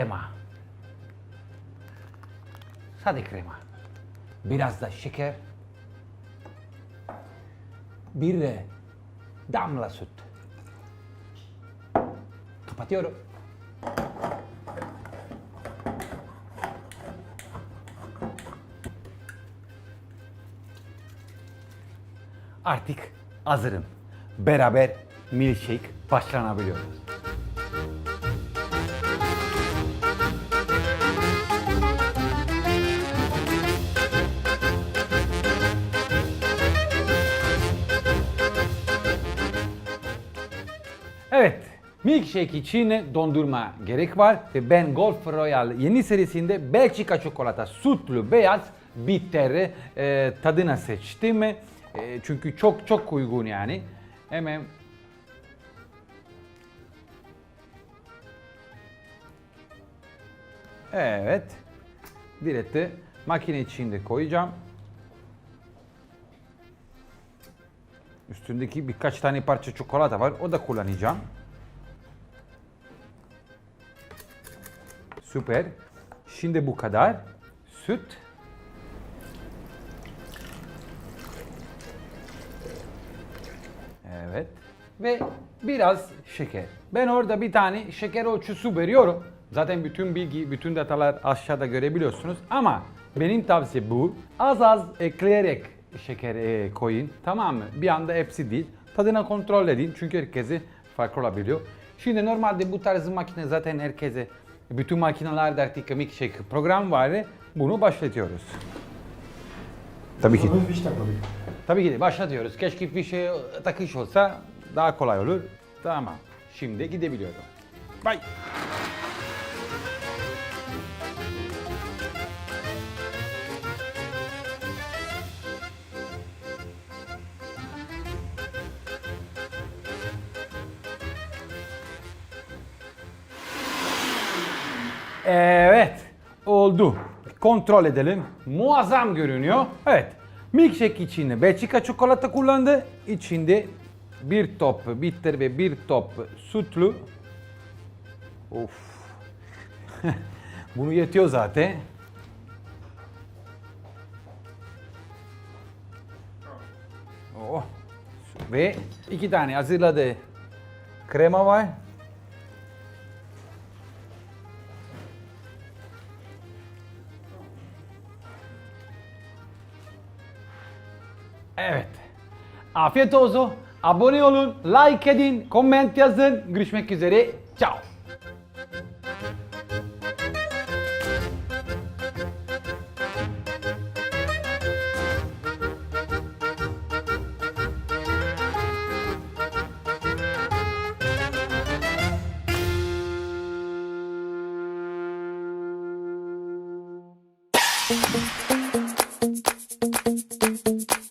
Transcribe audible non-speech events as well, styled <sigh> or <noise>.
krema. Sade krema. Biraz da şeker. Bir de damla süt. Kapatıyorum. Artık hazırım. Beraber milkshake başlanabiliyoruz. Milkshake için dondurma gerek var ve ben Golf Royal yeni serisinde Belçika çikolata sütlü beyaz bitter e, tadına seçtim. E, çünkü çok çok uygun yani. Hemen Evet. Direkt makine içinde koyacağım. Üstündeki birkaç tane parça çikolata var. O da kullanacağım. Süper. Şimdi bu kadar. Süt. Evet. Ve biraz şeker. Ben orada bir tane şeker ölçüsü veriyorum. Zaten bütün bilgi, bütün datalar aşağıda görebiliyorsunuz. Ama benim tavsiye bu. Az az ekleyerek şeker e, koyun. Tamam mı? Bir anda hepsi değil. Tadına kontrol edin. Çünkü herkese farklı olabiliyor. Şimdi normalde bu tarz makine zaten herkese, bütün makinelerde artık milkshake program var. Bunu başlatıyoruz. Tabii ki. Tabii ki de başlatıyoruz. Keşke bir şey takış olsa daha kolay olur. Tamam. Şimdi gidebiliyorum. Bye. Evet, oldu. Kontrol edelim. Muazzam görünüyor. Evet, milkshake içinde Belçika çikolata kullandı. İçinde bir top bitter ve bir top sütlü. Of. <laughs> Bunu yetiyor zaten. Oh. Ve iki tane hazırladı krema var. Evet. Afiyet olsun. Abone olun, like edin, comment yazın. Görüşmek üzere. Ciao. Thank